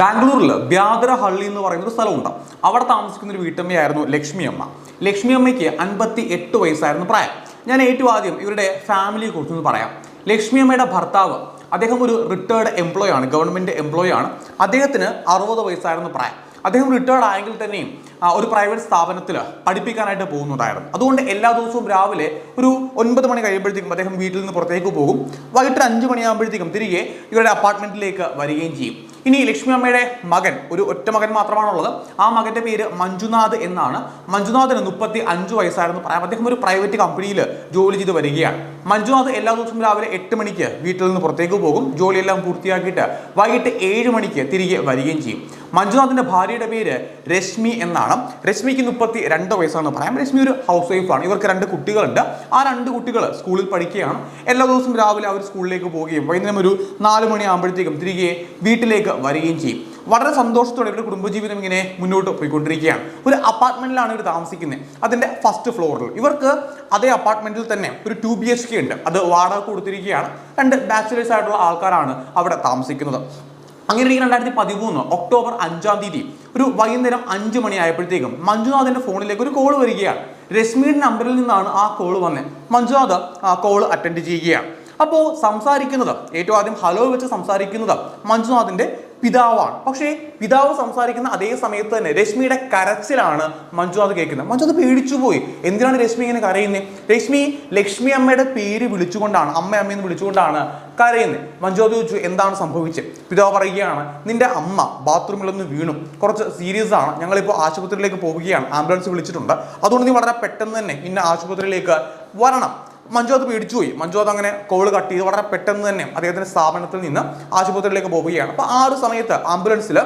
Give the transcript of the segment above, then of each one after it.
ബാംഗ്ലൂരിൽ ബ്യാദരഹള്ളി എന്ന് പറയുന്ന ഒരു സ്ഥലമുണ്ട്. അവിടെ താമസിക്കുന്ന ഒരു വീട്ടമ്മയായിരുന്നു ലക്ഷ്മി അമ്മ ലക്ഷ്മി അമ്മയ്ക്ക് അൻപത്തി എട്ട് വയസ്സായിരുന്നു പ്രായം. ഞാൻ ഏറ്റവും ആദ്യം ഇവരുടെ ഫാമിലിയെ കുറിച്ചൊന്ന് പറയാം. ലക്ഷ്മി അമ്മയുടെ ഭർത്താവ് അദ്ദേഹം ഒരു റിട്ടയർഡ് എംപ്ലോയി ആണ് ഗവൺമെന്റ് എംപ്ലോയി ആണ്. അദ്ദേഹത്തിന് അറുപത് വയസ്സായിരുന്നു പ്രായം. അദ്ദേഹം റിട്ടയർഡ് ആയെങ്കിൽ തന്നെയും ഒരു പ്രൈവറ്റ് സ്ഥാപനത്തിൽ പഠിപ്പിക്കാനായിട്ട് പോകുന്നുണ്ടായിരുന്നു. അതുകൊണ്ട് എല്ലാ ദിവസവും രാവിലെ ഒരു ഒൻപത് മണി കഴിയുമ്പോഴത്തേക്കും അദ്ദേഹം വീട്ടിൽ നിന്ന് പുറത്തേക്ക് പോകും. വൈകിട്ട് അഞ്ച് മണിയാകുമ്പോഴത്തേക്കും തിരികെ ഇവരുടെ അപ്പാർട്ട്മെന്റിലേക്ക് വരികയും ചെയ്യും. ഇനി ലക്ഷ്മി അമ്മയുടെ മകൻ ഒരു ഒറ്റ മകൻ മാത്രമാണുള്ളത്. ആ മകന്റെ പേര് മഞ്ജുനാഥ് എന്നാണ്. മഞ്ജുനാഥിന് മുപ്പത്തി അഞ്ച് വയസ്സായിരുന്നു. പ്രായം അദ്ദേഹം ഒരു പ്രൈവറ്റ് കമ്പനിയിൽ ജോലി ചെയ്ത് വരികയാണ്. മഞ്ജുനാഥ് എല്ലാ ദിവസവും രാവിലെ എട്ട് മണിക്ക് വീട്ടിൽ നിന്ന് പുറത്തേക്ക് പോകും. ജോലിയെല്ലാം പൂർത്തിയാക്കിയിട്ട് വൈകിട്ട് ഏഴ് മണിക്ക് തിരികെ വരികയും ചെയ്യും. മഞ്ജുനാഥിന്റെ ഭാര്യയുടെ പേര് രശ്മി എന്നാണ്. രശ്മിക്ക് മുപ്പത്തി രണ്ട് വയസ്സാണെന്ന് പറയാം രശ്മി ഒരു ഹൗസ് വൈഫാണ് ഇവർക്ക് രണ്ട് കുട്ടികളുണ്ട്. ആ രണ്ട് കുട്ടികൾ സ്കൂളിൽ പഠിക്കുകയാണ്. എല്ലാ ദിവസവും രാവിലെ അവർ സ്കൂളിലേക്ക് പോവുകയും വൈകുന്നേരം ഒരു നാല് മണിയാകുമ്പോഴത്തേക്കും തിരികെ വീട്ടിലേക്ക് വരികയും ചെയ്യും. വളരെ സന്തോഷത്തോടെ ഇവരുടെ കുടുംബജീവിതം ഇങ്ങനെ മുന്നോട്ട് പോയിക്കൊണ്ടിരിക്കുകയാണ്. ഒരു അപ്പാർട്ട്മെന്റിലാണ് ഇവർ താമസിക്കുന്നത്. അതിന്റെ ഫസ്റ്റ് ഫ്ലോറിൽ ഇവർക്ക് അതേ അപ്പാർട്ട്മെന്റിൽ തന്നെ ഒരു ടു ബി എച്ച് കെ ഉണ്ട്. അത് വാടക കൊടുത്തിരിക്കുകയാണ്. രണ്ട് ബാച്ചിലേഴ്സ് ആയിട്ടുള്ള ആൾക്കാരാണ് അവിടെ താമസിക്കുന്നത്. അങ്ങനെ ഇരിക്കുന്ന രണ്ടായിരത്തി പതിമൂന്ന് ഒക്ടോബർ അഞ്ചാം തീയതി ഒരു വൈകുന്നേരം അഞ്ച് മണിയായപ്പോഴത്തേക്കും മഞ്ജുനാഥിന്റെ ഫോണിലേക്ക് ഒരു കോൾ വരികയാണ്. രശ്മിയുടെ നമ്പറിൽ നിന്നാണ് ആ കോൾ വന്നത്. മഞ്ജുനാഥ് ആ കോൾ അറ്റൻഡ് ചെയ്യുകയാണ്. അപ്പോൾ സംസാരിക്കുന്നത് ഏറ്റവും ആദ്യം ഹലോ വെച്ച് സംസാരിക്കുന്നത് മഞ്ജുനാഥിന്റെ പിതാവാണ്. പക്ഷേ പിതാവ് സംസാരിക്കുന്ന അതേ സമയത്ത് തന്നെ രശ്മിയുടെ കരച്ചിലാണ് മഞ്ജുനാഥ് കേൾക്കുന്നത്. മഞ്ജുനാഥ് പേടിച്ചു പോയി എന്തിനാണ് രശ്മി ഇങ്ങനെ കരയുന്നത് രശ്മി ലക്ഷ്മി അമ്മയുടെ പേര് വിളിച്ചുകൊണ്ടാണ് അമ്മ അമ്മയെന്ന് വിളിച്ചുകൊണ്ടാണ് കരയുന്നത് മഞ്ജുനാഥ് ചോദിച്ചു എന്താണ് സംഭവിച്ചത് പിതാവ് പറയുകയാണ് നിന്റെ അമ്മ ബാത്റൂമിലൊന്ന് വീണു. കുറച്ച് സീരിയസ് ആണ്. ഞങ്ങളിപ്പോൾ ആശുപത്രിയിലേക്ക് പോവുകയാണ്. ആംബുലൻസ് വിളിച്ചിട്ടുണ്ട്. അതുകൊണ്ട് നീ വളരെ പെട്ടെന്ന് തന്നെ ഇന്ന ആശുപത്രിയിലേക്ക് വരണം. മഞ്ജു അത് പേടിച്ചു പോയി. മഞ്ജു അത് അങ്ങനെ കോൾ കട്ട് ചെയ്ത് വളരെ പെട്ടെന്ന് തന്നെ അദ്ദേഹത്തിന്റെ സ്ഥാപനത്തിൽ നിന്ന് ആശുപത്രിയിലേക്ക് പോവുകയാണ്. അപ്പോൾ ആ ഒരു സമയത്ത് ആംബുലൻസിൽ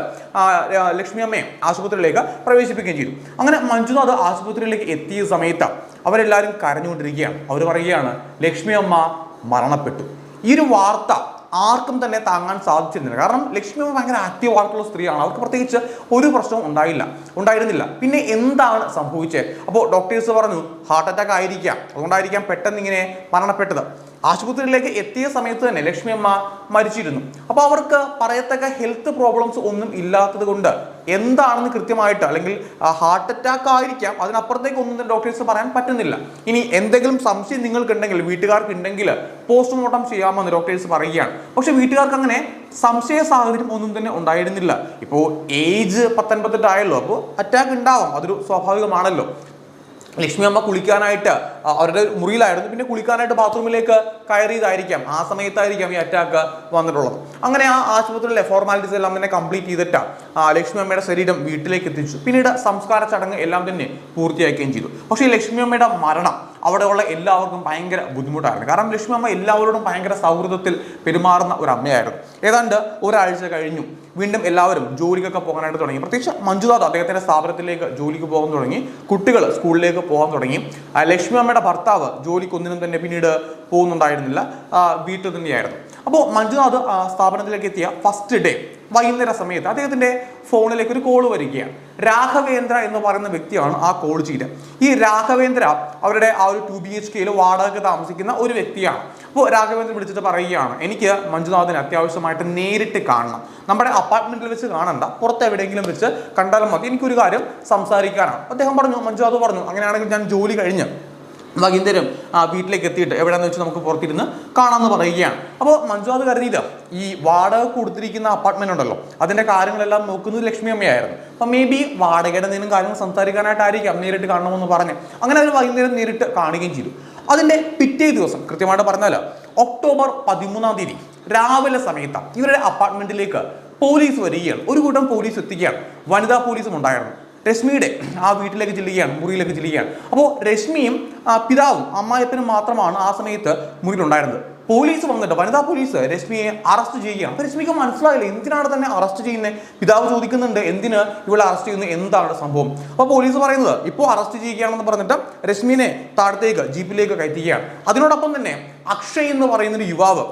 ലക്ഷ്മി അമ്മയെ ആശുപത്രിയിലേക്ക് പ്രവേശിപ്പിക്കുകയും ചെയ്തു. അങ്ങനെ മഞ്ജുനാഥ് ആശുപത്രിയിലേക്ക് എത്തിയ സമയത്ത് അവരെല്ലാവരും കരഞ്ഞുകൊണ്ടിരിക്കുകയാണ്. അവർ പറയുകയാണ് ലക്ഷ്മി അമ്മ മരണപ്പെട്ടു. ഈ ഒരു വാർത്ത ആർക്കും തന്നെ താങ്ങാൻ സാധിച്ചിരുന്നില്ല. കാരണം ലക്ഷ്മി ഭയങ്കര ആക്റ്റീവ് ആയിട്ടുള്ള സ്ത്രീയാണ്. അവർക്ക് പ്രത്യേകിച്ച് ഒരു പ്രശ്നവും ഉണ്ടായില്ല. ഉണ്ടായിരുന്നില്ല. പിന്നെ എന്താണ് സംഭവിച്ചത്? അപ്പോൾ ഡോക്ടേഴ്സ് പറഞ്ഞു ഹാർട്ട് അറ്റാക്ക് ആയിരിക്കാം. അതുകൊണ്ടായിരിക്കാം പെട്ടെന്ന് ഇങ്ങനെ മരണപ്പെട്ടത്. ആശുപത്രിയിലേക്ക് എത്തിയ സമയത്ത് തന്നെ ലക്ഷ്മി അമ്മ മരിച്ചിരുന്നു. അപ്പോൾ അവർക്ക് പറയത്തക്ക ഹെൽത്ത് പ്രോബ്ലംസ് ഒന്നും ഇല്ലാത്തത് കൊണ്ട് എന്താണെന്ന് കൃത്യമായിട്ട് അല്ലെങ്കിൽ ഹാർട്ട് അറ്റാക്ക് ആയിരിക്കാം. അതിനപ്പുറത്തേക്ക് ഒന്നും ഡോക്ടേഴ്സ് പറയാൻ പറ്റുന്നില്ല. ഇനി എന്തെങ്കിലും സംശയം നിങ്ങൾക്കുണ്ടെങ്കിൽ വീട്ടുകാർക്ക് ഉണ്ടെങ്കിൽ പോസ്റ്റ്മോർട്ടം ചെയ്യാമെന്ന് ഡോക്ടേഴ്സ് പറയുകയാണ്. പക്ഷെ വീട്ടുകാർക്ക് അങ്ങനെ സംശയ സാഹചര്യം ഒന്നും തന്നെ ഉണ്ടായിരുന്നില്ല. ഇപ്പോൾ ഏജ് പത്തൊൻപത്തെട്ട് ആയല്ലോ അപ്പോൾ അറ്റാക്ക് ഉണ്ടാവാം. അതൊരു സ്വാഭാവികമാണല്ലോ. ലക്ഷ്മി അമ്മ കുളിക്കാനായിട്ട് അവരുടെ മുറിയിലായിരുന്നു. പിന്നെ കുളിക്കാനായിട്ട് ബാത്റൂമിലേക്ക് കയറിയതായിരിക്കാം. ആ സമയത്തായിരിക്കാം ഈ അറ്റാക്ക് വന്നിട്ടുള്ളത്. അങ്ങനെ ആ ആശുപത്രിയിലെ ഫോർമാലിറ്റീസ് എല്ലാം തന്നെ കംപ്ലീറ്റ് ചെയ്തിട്ട് ലക്ഷ്മി അമ്മയുടെ ശരീരം വീട്ടിലേക്ക് എത്തിച്ചു. പിന്നീട് സംസ്കാര ചടങ്ങ് എല്ലാം തന്നെ പൂർത്തിയാക്കുകയും ചെയ്തു. പക്ഷേ ലക്ഷ്മി അമ്മയുടെ മരണം അവിടെയുള്ള എല്ലാവർക്കും ഭയങ്കര ബുദ്ധിമുട്ടായിരുന്നു. കാരണം ലക്ഷ്മി അമ്മ എല്ലാവരോടും ഭയങ്കര സൗഹൃദത്തിൽ പെരുമാറുന്ന ഒരു അമ്മയായിരുന്നു ഏതാണ്ട് ഒരാഴ്ച കഴിഞ്ഞു. വീണ്ടും എല്ലാവരും ജോലിക്കൊക്കെ പോകാനായിട്ട് തുടങ്ങി. പ്രത്യേകിച്ച് മഞ്ജുനാഥ് അദ്ദേഹത്തിന്റെ സ്ഥാപനത്തിലേക്ക് ജോലിക്ക് പോകാൻ തുടങ്ങി. കുട്ടികൾ സ്കൂളിലേക്ക് പോകാൻ തുടങ്ങി. ലക്ഷ്മി അമ്മയുടെ ഭർത്താവ് ജോലിക്കൊന്നിനും തന്നെ പിന്നീട് പോകുന്നുണ്ടായിരുന്നില്ല. വീട്ടിൽ തന്നെയായിരുന്നു. അപ്പോൾ മഞ്ജുനാഥ് സ്ഥാപനത്തിലേക്ക് എത്തിയ ഫസ്റ്റ് ഡേ വൈകുന്നേര സമയത്ത് അദ്ദേഹത്തിന്റെ ഫോണിലേക്ക് ഒരു കോൾ വരികയാണ്. രാഘവേന്ദ്ര എന്ന് പറയുന്ന വ്യക്തിയാണ് ആ കോൾ ചെയ്തത് ഈ രാഘവേന്ദ്ര അവരുടെ ആ ഒരു ടു ബി എച്ച് കെയിൽ വാടക താമസിക്കുന്ന ഒരു വ്യക്തിയാണ്. അപ്പോൾ രാഘവേന്ദ്രൻ വിളിച്ചിട്ട് പറയുകയാണ് എനിക്ക് മഞ്ജുനാഥിനെ അത്യാവശ്യമായിട്ട് നേരിട്ട് കാണണം. നമ്മുടെ അപ്പാർട്ട്മെന്റിൽ വെച്ച് കാണണ്ട. പുറത്ത് എവിടെയെങ്കിലും വെച്ച് കണ്ടാലും മതി. എനിക്കൊരു കാര്യം സംസാരിക്കാനാണ്. അദ്ദേഹം പറഞ്ഞു മഞ്ജുനാഥ് പറഞ്ഞു അങ്ങനെയാണെങ്കിൽ ഞാൻ ജോലി കഴിഞ്ഞ് വൈകുന്നേരം ആ വീട്ടിലേക്ക് എത്തിയിട്ട് എവിടെയാണെന്ന് വെച്ചാൽ നമുക്ക് പുറത്തിരുന്ന് കാണാമെന്ന് പറയുകയാണ്. അപ്പോൾ മഞ്ജുനാഥ് കരുതിയില്ല. ഈ വാടക കൊടുത്തിരിക്കുന്ന അപ്പാർട്ട്മെന്റ് ഉണ്ടല്ലോ അതിന്റെ കാര്യങ്ങളെല്ലാം നോക്കുന്നത് ലക്ഷ്മി അമ്മയായിരുന്നു. അപ്പം മേ ബി വാടകയുടെ എന്തെങ്കിലും കാര്യങ്ങൾ സംസാരിക്കാനായിട്ടായിരിക്കാം നേരിട്ട് കാണണമെന്ന് പറഞ്ഞ്. അങ്ങനെ അവർ വൈകുന്നേരം നേരിട്ട് കാണുകയും ചെയ്തു. അതിന്റെ പിറ്റേ ദിവസം കൃത്യമായിട്ട് പറഞ്ഞാൽ ഒക്ടോബർ പതിമൂന്നാം തീയതി രാവിലെ സമയത്താണ് ഇവരുടെ അപ്പാർട്ട്മെന്റിലേക്ക് പോലീസ് വരികയാണ്. ഒരു കൂട്ടം പോലീസ് എത്തിക്കുകയാണ്. വനിതാ പോലീസും ഉണ്ടായിരുന്നു. രശ്മിയുടെ ആ വീട്ടിലേക്ക് ചെല്ലുകയാണ് മുറിയിലേക്ക് ചെല്ലുകയാണ്. അപ്പോൾ രശ്മിയും പിതാവും അമ്മായപ്പനും മാത്രമാണ് ആ സമയത്ത് മുറിയിലുണ്ടായിരുന്നത്. പോലീസ് വന്നിട്ട് വനിതാ പോലീസ് രശ്മിയെ അറസ്റ്റ് ചെയ്യുകയാണ്. അപ്പോൾ രശ്മിക്ക് മനസ്സിലായില്ല എന്തിനാണ് തന്നെ അറസ്റ്റ് ചെയ്യുന്നത് പിതാവ് ചോദിക്കുന്നുണ്ട് എന്തിന് ഇവളെ അറസ്റ്റ് ചെയ്യുന്നത് എന്താണ് സംഭവം? അപ്പോൾ പോലീസ് പറയുന്നത് ഇപ്പോൾ അറസ്റ്റ് ചെയ്യുകയാണെന്ന് പറഞ്ഞിട്ട് രശ്മിനെ താഴത്തേക്ക് ജീപ്പിലേക്ക് കയറ്റുകയാണ്. അതിനോടൊപ്പം തന്നെ അക്ഷയ് എന്ന് പറയുന്നൊരു യുവാവ്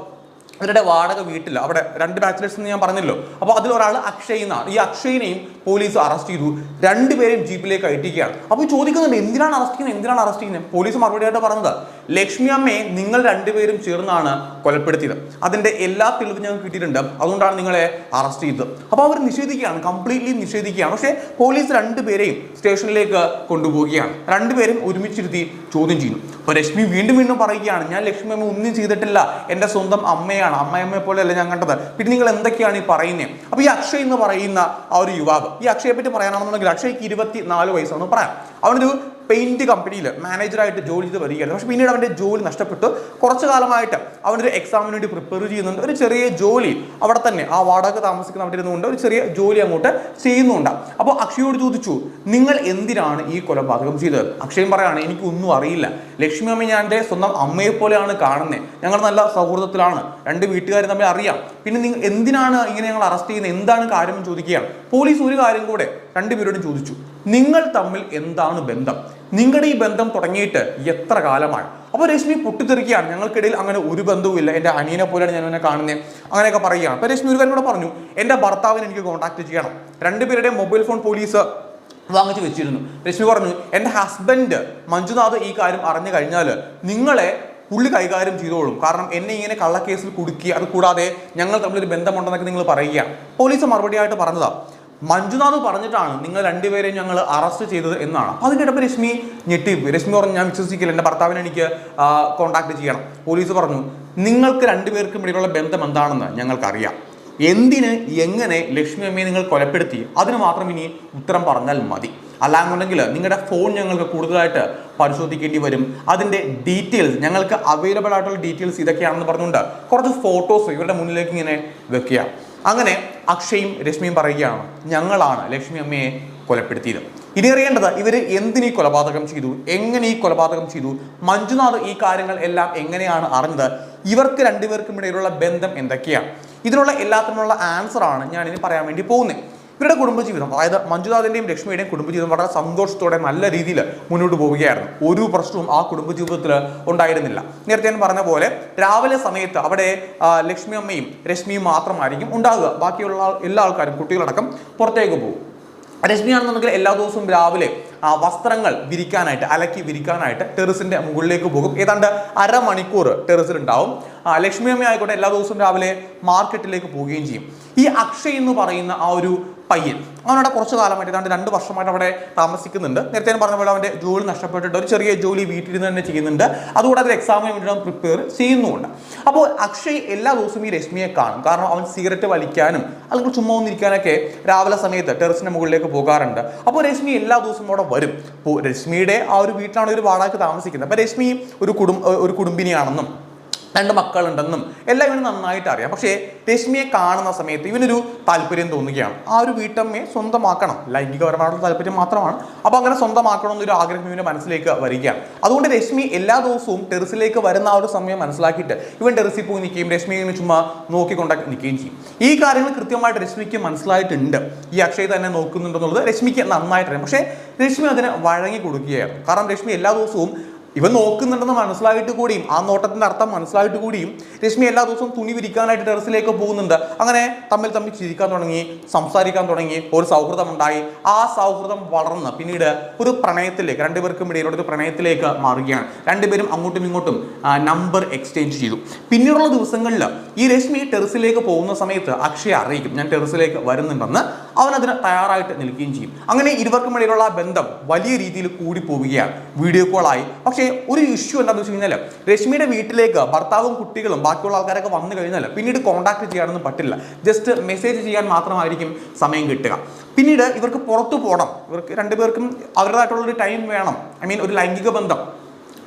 ഇവരുടെ വാടക വീട്ടിൽ അവിടെ രണ്ട് ബാച്ചിലേഴ്സ് എന്ന് ഞാൻ പറഞ്ഞല്ലോ. അപ്പോൾ അതിലൊരാൾ അക്ഷയ് എന്നാണ്. ഈ അക്ഷയിനെയും പോലീസ് അറസ്റ്റ് ചെയ്തു. രണ്ടുപേരെയും ജീപ്പിലേക്ക് അയറ്റിക്കുകയാണ് അപ്പോൾ ചോദിക്കുന്നുണ്ട് എന്തിനാണ് അറസ്റ്റ് ചെയ്യുന്നത്? എന്തിനാണ് അറസ്റ്റ് ചെയ്യുന്നത്? പോലീസ് മറുപടിയായിട്ട് പറഞ്ഞത്. ലക്ഷ്മി അമ്മയെ നിങ്ങൾ രണ്ടുപേരും ചേർന്നാണ് കൊലപ്പെടുത്തിയത്. അതിന്റെ എല്ലാ തെളിവും ഞങ്ങൾക്ക് കിട്ടിയിട്ടുണ്ട്. അതുകൊണ്ടാണ് നിങ്ങളെ അറസ്റ്റ് ചെയ്തത്. അപ്പോൾ അവർ നിഷേധിക്കുകയാണ് കംപ്ലീറ്റ്ലി നിഷേധിക്കുകയാണ്. പക്ഷേ പോലീസ് രണ്ടുപേരെയും സ്റ്റേഷനിലേക്ക് കൊണ്ടുപോവുകയാണ്. രണ്ടുപേരും ഒരുമിച്ചിരുത്തി ചോദ്യം ചെയ്യുന്നു. അപ്പോൾ രശ്മി വീണ്ടും വീണ്ടും പറയുകയാണ് ഞാൻ ലക്ഷ്മി അമ്മ ഒന്നും ചെയ്തിട്ടില്ല. എന്റെ സ്വന്തം അമ്മയാണ്. അമ്മയമ്മയെ പോലെയല്ല ഞാൻ കണ്ടത്. പിന്നെ നിങ്ങൾ എന്തൊക്കെയാണ് ഈ പറയുന്നത് അപ്പോൾ ഈ അക്ഷയ് എന്ന് പറയുന്ന ആ ഒരു യുവാവ് ഈ അക്ഷയെ പറ്റി പറയാനാണെന്നുണ്ടെങ്കിൽ അക്ഷയ്ക്ക് ഇരുപത്തി നാല് വയസ്സാണെന്ന് പറയാം. അവനൊരു പെയിന്റ് കമ്പനിയിൽ മാനേജറായിട്ട് ജോലി ചെയ്ത് വരികയായിരുന്നു. പക്ഷെ പിന്നീട് അവന്റെ ജോലി നഷ്ടപ്പെട്ടു. കുറച്ച് കാലമായിട്ട് അവനൊരു എക്സാമിന് വേണ്ടി പ്രിപ്പയർ ചെയ്യുന്നുണ്ട്. ഒരു ചെറിയ ജോലി അവിടെ തന്നെ ആ വാടക താമസിക്കുന്ന അവിടെ ഇരുന്നുകൊണ്ട് ഒരു ചെറിയ ജോലി അങ്ങോട്ട് ചെയ്യുന്നുണ്ട്. അപ്പോൾ അക്ഷയോട് ചോദിച്ചു നിങ്ങൾ എന്തിനാണ് ഈ കൊലപാതകം ചെയ്തത്? അക്ഷയം പറയാണ് എനിക്കൊന്നും അറിയില്ല. ലക്ഷ്മി അമ്മ ഞാൻ എന്റെ സ്വന്തം അമ്മയെ പോലെയാണ് കാണുന്നത് ഞങ്ങൾ നല്ല സൗഹൃദത്തിലാണ്. രണ്ട് വീട്ടുകാരും തമ്മിൽ അറിയാം. പിന്നെ നിങ്ങൾ എന്തിനാണ് ഇങ്ങനെ ഞങ്ങൾ അറസ്റ്റ് ചെയ്യുന്നത് എന്താണ് കാര്യം? ചോദിക്കുകയാണ്. പോലീസ് ഒരു കാര്യം കൂടെ രണ്ടുപേരോടും ചോദിച്ചു നിങ്ങൾ തമ്മിൽ എന്താണ് ബന്ധം? നിങ്ങളുടെ ഈ ബന്ധം തുടങ്ങിയിട്ട് എത്ര കാലമാണ് അപ്പോൾ രശ്മി പൊട്ടിത്തെറിക്കുകയാണ്. ഞങ്ങൾക്കിടയിൽ അങ്ങനെ ഒരു ബന്ധവുമില്ല എന്റെ അനിയനെ പോലെയാണ് ഞാൻ എന്നെ കാണുന്നത് അങ്ങനെയൊക്കെ പറയുകയാണ്. അപ്പോൾ രശ്മി ഒരു കാര്യം കൂടെ പറഞ്ഞു എന്റെ ഭർത്താവിനെ എനിക്ക് കോൺടാക്ട് ചെയ്യണം. രണ്ടുപേരുടെയും മൊബൈൽ ഫോൺ പോലീസ് വാങ്ങിച്ചു വെച്ചിരുന്നു. രശ്മി പറഞ്ഞു എന്റെ ഹസ്ബൻഡ് മഞ്ജുനാഥ് ഈ കാര്യം അറിഞ്ഞു കഴിഞ്ഞാൽ നിങ്ങളെ പുള്ളി കൈകാര്യം ചെയ്തോളും. കാരണം എന്നെ ഇങ്ങനെ കള്ളക്കേസിൽ കുടുക്കി അത് കൂടാതെ ഞങ്ങൾ തമ്മിലൊരു ബന്ധമുണ്ടെന്നൊക്കെ നിങ്ങൾ പറയുക പോലീസ് മറുപടിയായിട്ട് പറഞ്ഞതാ മഞ്ജുനാഥ് പറഞ്ഞിട്ടാണ് നിങ്ങൾ രണ്ടുപേരെയും ഞങ്ങൾ അറസ്റ്റ് ചെയ്തത് എന്നാണ്. അപ്പോൾ അത് കേട്ടപ്പോൾ രശ്മി ഞെട്ടി. രശ്മി പറഞ്ഞു ഞാൻ വിശ്വസിക്കില്ല. എന്റെ ഭർത്താവിനെ എനിക്ക് കോൺടാക്ട് ചെയ്യണം. പോലീസ് പറഞ്ഞു നിങ്ങൾക്ക് രണ്ടുപേർക്കും ഇടയിലുള്ള ബന്ധം എന്താണെന്ന് ഞങ്ങൾക്കറിയാം. എന്തിന് എങ്ങനെ ലക്ഷ്മി അമ്മയെ നിങ്ങൾ കൊലപ്പെടുത്തി? അതിന് മാത്രം ഇനി ഉത്തരം പറഞ്ഞാൽ മതി. അല്ലാന്നുണ്ടെങ്കിൽ നിങ്ങളുടെ ഫോൺ ഞങ്ങൾക്ക് കൂടുതലായിട്ട് പരിശോധിക്കേണ്ടി വരും. അതിന്റെ ഡീറ്റെയിൽസ് ഞങ്ങൾക്ക് അവൈലബിൾ ആയിട്ടുള്ള ഡീറ്റെയിൽസ് ഇതൊക്കെയാണെന്ന് പറഞ്ഞുകൊണ്ട് കുറച്ച് ഫോട്ടോസ് ഇവരുടെ മുന്നിലേക്ക് ഇങ്ങനെ വെക്കുക. അങ്ങനെ അക്ഷയും രശ്മിയും പറയുകയാണ് ഞങ്ങളാണ് ലക്ഷ്മി അമ്മയെ കൊലപ്പെടുത്തിയത്. ഇനി അറിയേണ്ടത് ഇവർ എന്തിനീ കൊലപാതകം ചെയ്തു? എങ്ങനെ ഈ കൊലപാതകം ചെയ്തു? മഞ്ജുനാഥ് ഈ കാര്യങ്ങൾ എല്ലാം എങ്ങനെയാണ് അറിഞ്ഞത്? ഇവർക്ക് രണ്ടുപേർക്കും ഇടയിലുള്ള ബന്ധം എന്തൊക്കെയാണ്? ഇതിനുള്ള എല്ലാത്തിനുമുള്ള ആൻസറാണ് ഞാൻ ഇനി പറയാൻ വേണ്ടി പോകുന്നത്. ഇവരുടെ കുടുംബജീവിതം അതായത് മഞ്ജുനാഥിന്റെയും ലക്ഷ്മിയുടെയും കുടുംബജീവിതം വളരെ സന്തോഷത്തോടെ നല്ല രീതിയിൽ മുന്നോട്ട് പോവുകയായിരുന്നു. ഒരു പ്രശ്നവും ആ കുടുംബജീവിതത്തിൽ ഉണ്ടായിരുന്നില്ല. നേരത്തെ ഞാൻ പറഞ്ഞ പോലെ രാവിലെ സമയത്ത് അവിടെ ലക്ഷ്മി അമ്മയും രശ്മിയും മാത്രമായിരിക്കും ഉണ്ടാകുക ബാക്കിയുള്ള എല്ലാ ആൾക്കാരും കുട്ടികളടക്കം പുറത്തേക്ക് പോകും. രശ്മിയാണെന്നുണ്ടെങ്കിൽ എല്ലാ ദിവസവും രാവിലെ ആ വസ്ത്രങ്ങൾ വിരിക്കാനായിട്ട് അലക്കി വിരിക്കാനായിട്ട് ടെറസിന്റെ മുകളിലേക്ക് പോകും. ഏതാണ്ട് അരമണിക്കൂർ ആ, ലക്ഷ്മി അമ്മ ആയിക്കോട്ടെ എല്ലാ ദിവസവും രാവിലെ മാർക്കറ്റിലേക്ക് പോവുകയും ചെയ്യും. ഈ അക്ഷയ് എന്ന് പറയുന്ന ആ ഒരു പയ്യൻ അവനവിടെ കുറച്ച് കാലമായിട്ട് ഏതാണ്ട് രണ്ട് വർഷമായിട്ട് അവിടെ താമസിക്കുന്നുണ്ട്. നേരത്തെ ഞാൻ പറഞ്ഞ പോലെ അവന്റെ ജോലി നഷ്ടപ്പെട്ടിട്ട് ഒരു ചെറിയ ജോലി വീട്ടിൽ നിന്ന് തന്നെ ചെയ്യുന്നുണ്ട്. അതുകൂടാതെ എക്സാമിന് വേണ്ടി അവൻ പ്രിപ്പയർ ചെയ്യുന്നുമുണ്ട്. അപ്പോൾ അക്ഷയ് എല്ലാ ദിവസവും ഈ രശ്മിയെ കാണും. കാരണം അവൻ സിഗരറ്റ് വലിക്കാനും അല്ലെങ്കിൽ ചുമ്മാ ഒന്നിരിക്കാനൊക്കെ രാവിലെ സമയത്ത് ടെറസിന്റെ മുകളിലേക്ക് പോകാറുണ്ട്. അപ്പോൾ രശ്മി എല്ലാ ദിവസവും അവിടെ വരും. രശ്മിയുടെ ആ ഒരു വീട്ടിലാണ് ഒരു വാടകയ്ക്ക് താമസിക്കുന്നത്. അപ്പോൾ രശ്മി ഒരു കുടുംബ ഒരു കുടുംബിനിയാണെന്നും രണ്ട് മക്കളുണ്ടെന്നും എല്ലാം ഇവന് നന്നായിട്ട് അറിയാം. പക്ഷേ രശ്മിയെ കാണുന്ന സമയത്ത് ഇവനൊരു താല്പര്യം തോന്നുകയാണ്. ആ ഒരു വീട്ടമ്മയെ സ്വന്തമാക്കണം. ലൈംഗികപരമായിട്ടുള്ള താല്പര്യം മാത്രമാണ്. അപ്പോൾ അങ്ങനെ സ്വന്തമാക്കണം എന്നൊരു ആഗ്രഹം ഇവന്റെ മനസ്സിലേക്ക് വരികയാണ്. അതുകൊണ്ട് രശ്മി എല്ലാ ദിവസവും ടെറസിലേക്ക് വരുന്ന ആ ഒരു സമയം മനസ്സിലാക്കിയിട്ട് ഇവൻ ടെറസിൽ പോയി നിൽക്കുകയും രശ്മി ഇങ്ങനെ ചുമ്മാ നോക്കിക്കൊണ്ട് നിൽക്കുകയും ചെയ്യും. ഈ കാര്യങ്ങൾ കൃത്യമായിട്ട് രശ്മിക്ക് മനസ്സിലായിട്ടുണ്ട്. ഈ അക്ഷയ് തന്നെ നോക്കുന്നുണ്ടെന്നുള്ളത് രശ്മിക്ക് നന്നായിട്ടറിയാം പക്ഷേ രശ്മി അതിനെ വഴങ്ങി കൊടുക്കുകയായിരുന്നു. കാരണം രശ്മി എല്ലാ ദിവസവും ഇവൻ നോക്കുന്നുണ്ടെന്ന് മനസ്സിലായിട്ട് കൂടിയും ആ നോട്ടത്തിന്റെ അർത്ഥം മനസ്സിലായിട്ട് കൂടിയും രശ്മി എല്ലാ ദിവസവും തുണി വിരിക്കാനായിട്ട് ടെറസിലേക്ക് പോകുന്നുണ്ട്. അങ്ങനെ തമ്മിൽ തമ്മിൽ ചിരിക്കാൻ തുടങ്ങി സംസാരിക്കാൻ തുടങ്ങി ഒരു സൗഹൃദം ഉണ്ടായി. ആ സൗഹൃദം വളർന്ന് പിന്നീട് ഒരു പ്രണയത്തിലേക്ക് രണ്ടുപേർക്കും ഇടയിലുള്ള ഒരു പ്രണയത്തിലേക്ക് മാറുകയാണ്. രണ്ടുപേരും അങ്ങോട്ടും ഇങ്ങോട്ടും നമ്പർ എക്സ്ചേഞ്ച് ചെയ്തു. പിന്നീടുള്ള ദിവസങ്ങളിൽ ഈ രശ്മി ടെറസിലേക്ക് പോകുന്ന സമയത്ത് അക്ഷയ അറിയിക്കും ഞാൻ ടെറസിലേക്ക് വരുന്നുണ്ടെന്ന് അവൻ അതിന് തയ്യാറായിട്ട് നിൽക്കുകയും ചെയ്യും. അങ്ങനെ ഇരുവർക്കും ഇടയിലുള്ള ബന്ധം വലിയ രീതിയിൽ കൂടി പോവുകയാണ്. വീഡിയോ കോളായി. പക്ഷേ ഒരു ഇഷ്യൂ എന്താണെന്ന് വെച്ച് കഴിഞ്ഞാൽ രശ്മിയുടെ വീട്ടിലേക്ക് ഭർത്താവും കുട്ടികളും ബാക്കിയുള്ള ആൾക്കാരൊക്കെ വന്നു കഴിഞ്ഞാൽ പിന്നീട് കോൺടാക്ട് ചെയ്യാനൊന്നും പറ്റില്ല. ജസ്റ്റ് മെസ്സേജ് ചെയ്യാൻ മാത്രമായിരിക്കും സമയം കിട്ടുക. പിന്നീട് ഇവർക്ക് പുറത്തു പോകണം ഇവർക്ക് രണ്ടുപേർക്കും അവരുടേതായിട്ടുള്ളൊരു ടൈം വേണം. ഐ മീൻ ഒരു ലൈംഗിക ബന്ധം.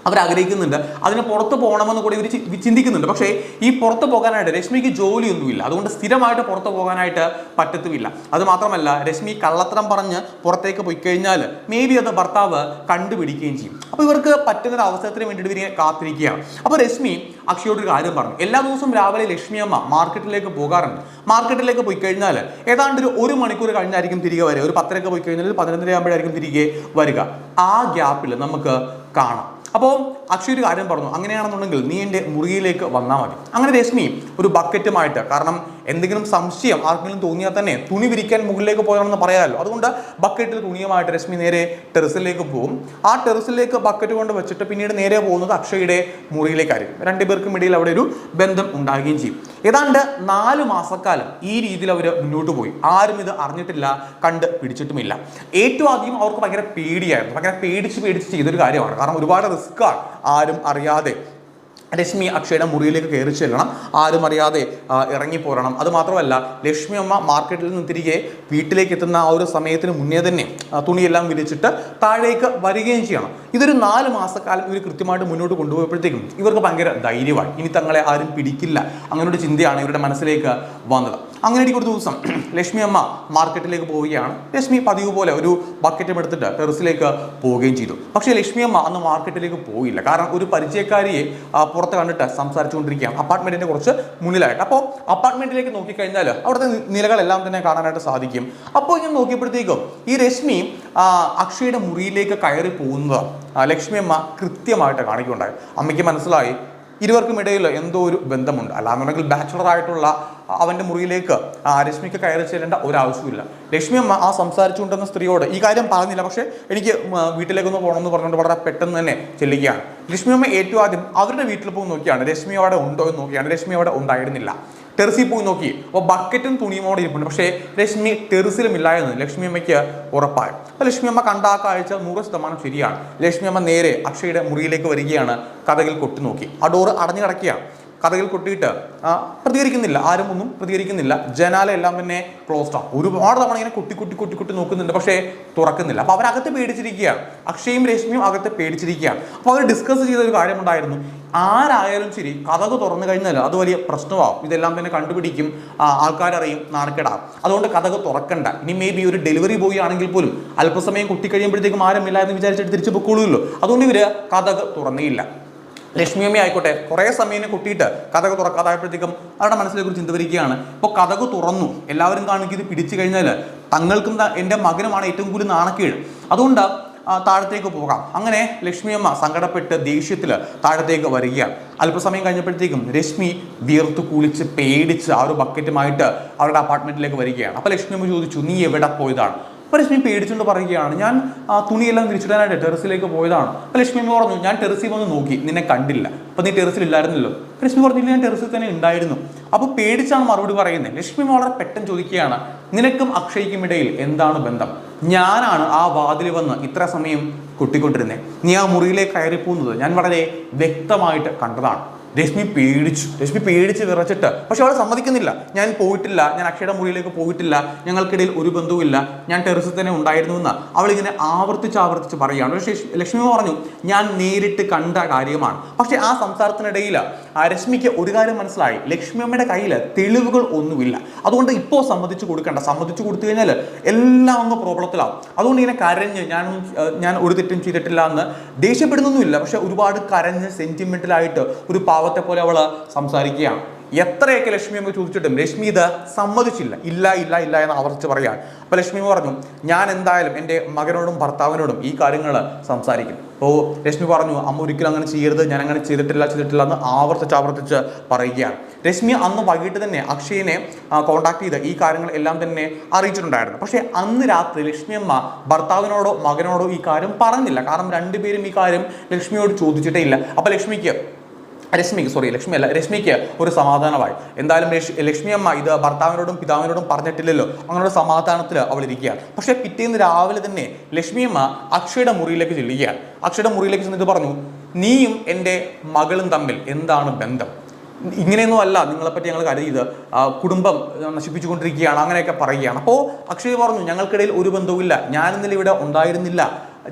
അവർ ആഗ്രഹിക്കുന്നുണ്ട് അതിന് പുറത്ത് പോകണമെന്ന് കൂടി ഇവർ ചിന്തിക്കുന്നുണ്ട്. പക്ഷേ ഈ പുറത്ത് പോകാനായിട്ട് രശ്മിക്ക് ജോലിയൊന്നുമില്ല. അതുകൊണ്ട് സ്ഥിരമായിട്ട് പുറത്ത് പോകാനായിട്ട് പറ്റത്തുമില്ല. അതുമാത്രമല്ല രശ്മി കള്ളത്തരം പറഞ്ഞ് പുറത്തേക്ക് പോയി കഴിഞ്ഞാൽ മേ ബി അത് ഭർത്താവ് കണ്ടുപിടിക്കുകയും ചെയ്യും. അപ്പോൾ ഇവർക്ക് പറ്റുന്ന ഒരു അവസരത്തിന് വേണ്ടിയിട്ട് ഇവരെ കാത്തിരിക്കുകയാണ്. അപ്പോൾ രശ്മി അക്ഷയോട് ഒരു കാര്യം പറഞ്ഞു. എല്ലാ ദിവസവും രാവിലെ ലക്ഷ്മി അമ്മ മാർക്കറ്റിലേക്ക് പോകാറുണ്ട്. മാർക്കറ്റിലേക്ക് പോയി കഴിഞ്ഞാൽ ഏതാണ്ട് ഒരു ഒരു മണിക്കൂർ കഴിഞ്ഞായിരിക്കും തിരികെ വരിക. ഒരു പത്തരക്ക് പോയി കഴിഞ്ഞാൽ പതിനൊന്നര ആകുമ്പോഴായിരിക്കും തിരികെ വരിക. ആ ഗ്യാപ്പിൽ നമുക്ക് കാണാം. അപ്പോൾ അക്ഷയ് ഒരു കാര്യം പറഞ്ഞു അങ്ങനെയാണെന്നുണ്ടെങ്കിൽ നീ എന്റെ മുറിയിലേക്ക് വന്നാൽ മതി. അങ്ങനെ രശ്മി ഒരു ബക്കറ്റുമായിട്ട് കാരണം എന്തെങ്കിലും സംശയം ആർക്കെങ്കിലും തോന്നിയാൽ തന്നെ തുണി വിരിക്കാൻ മുകളിലേക്ക് പോയാണെന്ന് പറയാമല്ലോ. അതുകൊണ്ട് ബക്കറ്റിൽ തുണിയുമായിട്ട് രശ്മി നേരെ ടെറസിലേക്ക് പോകും ആ ടെറസിലേക്ക് ബക്കറ്റ് കൊണ്ട് വെച്ചിട്ട് പിന്നീട് നേരെ പോകുന്നത് അക്ഷയുടെ മുറിയിലേക്കായിരിക്കും രണ്ടുപേർക്കും ഇടയിൽ അവിടെ ഒരു ബന്ധം ഉണ്ടാകുകയും ചെയ്യും. ഏതാണ്ട് നാല് മാസക്കാലം ഈ രീതിയിൽ അവർ മുന്നോട്ട് പോയി. ആരും ഇത് അറിഞ്ഞിട്ടില്ല കണ്ട് പിടിച്ചിട്ടുമില്ല. ഏറ്റവും ആദ്യം അവർക്ക് ഭയങ്കര പേടിയായിരുന്നു. ഭയങ്കര പേടിച്ച് പേടിച്ച് ചെയ്തൊരു കാര്യമാണ്. കാരണം ഒരുപാട് റിസ്ക്കാണ് ആരും അറിയാതെ. രശ്മി അക്ഷയുടെ മുറിയിലേക്ക് കയറി ചെല്ലണം. ആരും അറിയാതെ ഇറങ്ങിപ്പോരണം അതുമാത്രമല്ല ലക്ഷ്മി അമ്മ മാർക്കറ്റിൽ നിന്ന് തിരികെ വീട്ടിലേക്ക് എത്തുന്ന ആ ഒരു സമയത്തിന് മുന്നേ തന്നെ തുണിയെല്ലാം വിരിച്ചിട്ട് താഴേക്ക് വരികയും ചെയ്യണം. ഇതൊരു നാല് മാസക്കാലം ഇവർ കൃത്യമായിട്ട് മുന്നോട്ട് കൊണ്ടുപോയപ്പോഴത്തേക്കും ഇവർക്ക് ഭയങ്കര ധൈര്യമാണ് ഇനി തങ്ങളെ ആരും പിടിക്കില്ല. അങ്ങനെ ഒരു ചിന്തയാണ് ഇവരുടെ മനസ്സിലേക്ക് വന്നത്. അങ്ങനെ ഒരു ദിവസം. ലക്ഷ്മി അമ്മ മാർക്കറ്റിലേക്ക് പോവുകയാണ്. ലക്ഷ്മി പതിവ് പോലെ ഒരു ബക്കറ്റും എടുത്തിട്ട് ടെറസിലേക്ക് പോവുകയും ചെയ്തു. പക്ഷേ ലക്ഷ്മി അമ്മ അന്ന് മാർക്കറ്റിലേക്ക് പോയില്ല. കാരണം ഒരു പരിചയക്കാരിയെ പുറത്ത് കണ്ടിട്ട് സംസാരിച്ചുകൊണ്ടിരിക്കുകയാണ്. അപ്പാർട്ട്മെന്റിന്റെ കുറച്ച് മുന്നിലായിട്ട്. അപ്പോൾ അപ്പാർട്ട്മെന്റിലേക്ക് നോക്കിക്കഴിഞ്ഞാൽ അവിടുത്തെ നിലകളെല്ലാം തന്നെ കാണാനായിട്ട് സാധിക്കും. അപ്പോൾ ഞാൻ നോക്കിയപ്പോഴത്തേക്കും ഈ രശ്മി അക്ഷയുടെ മുറിയിലേക്ക് കയറി പോകുന്നത് ലക്ഷ്മി അമ്മ കൃത്യമായിട്ട് കാണിക്കുകയുണ്ടായി അമ്മയ്ക്ക് മനസ്സിലായി. ഇരുവർക്കും ഇടയിൽ എന്തോ ഒരു ബന്ധമുണ്ട്. അല്ലാന്നുണ്ടെങ്കിൽ ബാച്ചുലർ ആയിട്ടുള്ള അവന്റെ മുറിയിലേക്ക് ആ രശ്മിക്ക് കയറി ചെല്ലേണ്ട ഒരാവശ്യമില്ല ലക്ഷ്മി അമ്മ ആ സംസാരിച്ചുകൊണ്ടിരുന്ന സ്ത്രീയോട് ഈ കാര്യം പറഞ്ഞില്ല. പക്ഷേ എനിക്ക് വീട്ടിലേക്കൊന്ന് പോകണം വീട്ടിലേക്കൊന്ന് പോകണമെന്ന് പറഞ്ഞുകൊണ്ട് വളരെ പെട്ടെന്ന് തന്നെ ചെല്ലുകയാണ്. ലക്ഷ്മി അമ്മ ഏറ്റവും ആദ്യം അവരുടെ വീട്ടിൽ പോയി നോക്കിയാണ്. രശ്മി അവിടെ ഉണ്ടോ എന്ന് നോക്കിയാണ്. രശ്മി അവിടെ ഉണ്ടായിരുന്നില്ല. ടെറസിൽ പോയി നോക്കി. അപ്പോൾ ബക്കറ്റും തുണിയുമോടെ ഇരിപ്പുണ്ട്. പക്ഷേ ലക്ഷ്മി ടെറസിലും ഇല്ലായിരുന്നു ലക്ഷ്മി അമ്മയ്ക്ക് ഉറപ്പായി. അപ്പോൾ ലക്ഷ്മി അമ്മ കണ്ട ആ കാഴ്ച നൂറ് ശതമാനം ശരിയാണ്. ലക്ഷ്മി അമ്മ നേരെ അക്ഷയുടെ മുറിയിലേക്ക് വരികയാണ് കഥകിൽ കൊട്ടി നോക്കി. ആ ഡോറ് അടഞ്ഞു കിടക്കുകയാണ്. കഥകൾ കൊട്ടിയിട്ട് പ്രതികരിക്കുന്നില്ല. ആരും ഒന്നും പ്രതികരിക്കുന്നില്ല. ജനാല എല്ലാം തന്നെ ക്ലോസ്ഡ് ആണ് ഒരുപാട് തവണ ഇങ്ങനെ കുട്ടി കുട്ടി കുട്ടി കുട്ടി നോക്കുന്നുണ്ട്. പക്ഷേ തുറക്കുന്നില്ല. അപ്പോൾ അവരകത്ത് പേടിച്ചിരിക്കുകയാണ്. അക്ഷയും രശ്മിയും അകത്ത് പേടിച്ചിരിക്കുകയാണ്. അപ്പോൾ അവർ ഡിസ്കസ് ചെയ്ത ഒരു കാര്യമുണ്ടായിരുന്നു. ആരായാലും ശരി കഥക് തുറന്നു കഴിഞ്ഞാൽ അത് വലിയ പ്രശ്നമാവും. ഇതെല്ലാം തന്നെ കണ്ടുപിടിക്കും. ആൾക്കാരറിയും നാണക്കേടാവും അതുകൊണ്ട് കഥക് തുറക്കണ്ട. ഇനി മേ ബി ഒരു ഡെലിവറി ബോയ് ആണെങ്കിൽ പോലും അല്പസമയം കുട്ടി കഴിയുമ്പോഴത്തേക്കും ഇല്ല എന്ന് വിചാരിച്ചിട്ട് തിരിച്ചു പൊക്കോളൂല്ലോ അതുകൊണ്ട് ഇവർ കഥക് തുറന്നില്ല ലക്ഷ്മിയമ്മ ആയിക്കോട്ടെ കുറേ സമയം കുട്ടിയിട്ട് കഥക് തുറക്കാതായപ്പോഴത്തേക്കും അവരുടെ മനസ്സിലേക്ക് ഒരു ചിന്ത വരികയാണ്. ഇപ്പോൾ കഥക് തുറന്നു. എല്ലാവരും കാണിക്കും ഇത് പിടിച്ചു കഴിഞ്ഞാൽ തങ്ങൾക്കും എന്റെ മകനുമാണ് ഏറ്റവും കൂടുതൽ നാണക്കേട്. അതുകൊണ്ട് താഴത്തേക്ക് പോകാം. അങ്ങനെ ലക്ഷ്മിയമ്മ സങ്കടപ്പെട്ട് ദേഷ്യത്തിൽ താഴത്തേക്ക് വരികയാണ്. അല്പസമയം കഴിഞ്ഞപ്പോഴത്തേക്കും രശ്മി വിയർത്ത് കുളിച്ച് പേടിച്ച് ആ ഒരു ബക്കറ്റുമായിട്ട് അവരുടെ അപ്പാർട്ട്മെന്റിലേക്ക് വരികയാണ്. അപ്പോൾ ലക്ഷ്മിയമ്മ ചോദിച്ചു നീ എവിടെ പോയതാണ്? അപ്പോൾ ലക്ഷ്മി പേടിച്ചുകൊണ്ട് പറയുകയാണ് ഞാൻ ആ, തുണിയെല്ലാം തിരിച്ചിടാനായിട്ട് ടെറസിലേക്ക് പോയതാണ്. അപ്പോൾ ലക്ഷ്മി പറഞ്ഞു ഞാൻ ടെറസിൽ വന്ന് നോക്കി നിന്നെ കണ്ടില്ല. അപ്പോൾ നീ അപ്പോൾ ലക്ഷ്മി പറഞ്ഞില്ല ഞാൻ ടെറസിൽ തന്നെ ഉണ്ടായിരുന്നു. അപ്പോൾ പേടിച്ചാണ് മറുപടി പറയുന്നത്. ലക്ഷ്മി വളരെ പെട്ടെന്ന് ചോദിക്കുകയാണ് നിനക്കും അക്ഷയ്ക്കും ഇടയിൽ എന്താണ് ബന്ധം? ഞാനാണ് ആ വാതിൽ വന്ന് ഇത്ര സമയം കൊട്ടിക്കൊണ്ടിരുന്നത് നീ ആ മുറിയിലേക്ക് കയറി പോകുന്നത് ഞാൻ വളരെ വ്യക്തമായിട്ട് കണ്ടതാണ്. രശ്മി പേടിച്ചു. രശ്മി പേടിച്ച് വിറച്ചിട്ട് പക്ഷെ അവൾ സമ്മതിക്കുന്നില്ല. ഞാൻ പോയിട്ടില്ല ഞാൻ അക്ഷയുടെ മുറിയിലേക്ക് പോയിട്ടില്ല ഞങ്ങൾക്കിടയിൽ ഒരു ബന്ധവുമില്ല ഞാൻ ടെറസിൽ തന്നെ ഉണ്ടായിരുന്നു എന്ന് അവളിങ്ങനെ ആവർത്തിച്ച് ആവർത്തിച്ച് പറയുകയാണ്. പക്ഷേ ലക്ഷ്മി പറഞ്ഞു ഞാൻ നേരിട്ട് കണ്ട കാര്യമാണ്. പക്ഷെ ആ സംസാരത്തിനിടയിൽ ആ രശ്മിക്ക് ഒരു കാര്യം മനസ്സിലായി. ലക്ഷ്മി അമ്മയുടെ കയ്യിൽ തെളിവുകൾ ഒന്നുമില്ല. അതുകൊണ്ട് ഇപ്പോൾ സമ്മതിച്ചു കൊടുക്കണ്ട. സമ്മതിച്ചു കൊടുത്തു കഴിഞ്ഞാൽ എല്ലാം അങ്ങ് പ്രോബ്ലത്തിലാവും. അതുകൊണ്ട് ഇങ്ങനെ കരഞ്ഞ് ഞാൻ ഞാൻ ഒരു തെറ്റും ചെയ്തിട്ടില്ല എന്ന് ദേഷ്യപ്പെടുന്നൊന്നുമില്ല. പക്ഷെ ഒരുപാട് കരഞ്ഞ് സെന്റിമെന്റലായിട്ട് ഒരു പാവത്തെ പോലെ അവൾ സംസാരിക്കുകയാണ്. എത്രയൊക്കെ ലക്ഷ്മി അമ്മ ചോദിച്ചിട്ടും ലക്ഷ്മി ഇത് സമ്മതിച്ചില്ല. ഇല്ല ഇല്ല ഇല്ല എന്ന് ആവർത്തിച്ച് പറയുകയാണ്. അപ്പൊ ലക്ഷ്മി പറഞ്ഞു ഞാൻ എന്തായാലും എന്റെ മകനോടും ഭർത്താവിനോടും ഈ കാര്യങ്ങൾ സംസാരിക്കും. അപ്പോൾ ലക്ഷ്മി പറഞ്ഞു അമ്മ ഒരിക്കലും അങ്ങനെ ചെയ്യരുത് ഞാൻ അങ്ങനെ ചെയ്തിട്ടില്ല ചെയ്തിട്ടില്ല എന്ന് ആവർത്തിച്ച് ആവർത്തിച്ച് പറയുകയാണ്. രശ്മി അന്ന് വൈകിട്ട് തന്നെ അക്ഷയനെ കോണ്ടാക്ട് ചെയ്ത് ഈ കാര്യങ്ങൾ എല്ലാം തന്നെ അറിയിച്ചിട്ടുണ്ടായിരുന്നു. പക്ഷേ അന്ന് രാത്രി ലക്ഷ്മി അമ്മ ഭർത്താവിനോടോ മകനോടോ ഈ കാര്യം പറഞ്ഞില്ല. കാരണം രണ്ടുപേരും ഈ കാര്യം ലക്ഷ്മിയോട് ചോദിച്ചിട്ടേ ഇല്ല. അപ്പൊ ലക്ഷ്മിക്ക് രശ്മിക്ക് സോറി ലക്ഷ്മി അല്ല രശ്മിക്ക് ഒരു സമാധാനമായി. എന്തായാലും ലക്ഷ്മി അമ്മ ഇത് ഭർത്താവിനോടും പിതാവിനോടും പറഞ്ഞിട്ടില്ലല്ലോ. അങ്ങനെ ഒരു സമാധാനത്തിൽ അവൾ ഇരിക്കുകയാണ്. പക്ഷെ പിറ്റേന്ന് രാവിലെ തന്നെ ലക്ഷ്മി അമ്മ അക്ഷയുടെ മുറിയിലേക്ക് ചെല്ലുകയാണ്. അക്ഷയുടെ മുറിയിലേക്ക് ചെന്നിട്ട് പറഞ്ഞു നീയും എന്റെ മകളും തമ്മിൽ എന്താണ് ബന്ധം? ഇങ്ങനെയൊന്നും അല്ല നിങ്ങളെപ്പറ്റി ഞങ്ങൾ കരുതിയത്. കുടുംബം നശിപ്പിച്ചുകൊണ്ടിരിക്കുകയാണ് അങ്ങനെയൊക്കെ പറയുകയാണ്. അപ്പോൾ അക്ഷയ് പറഞ്ഞു ഞങ്ങൾക്കിടയിൽ ഒരു ബന്ധവുമില്ല. ഞാൻ ഇന്നലെ ഇവിടെ ഉണ്ടായിരുന്നില്ല.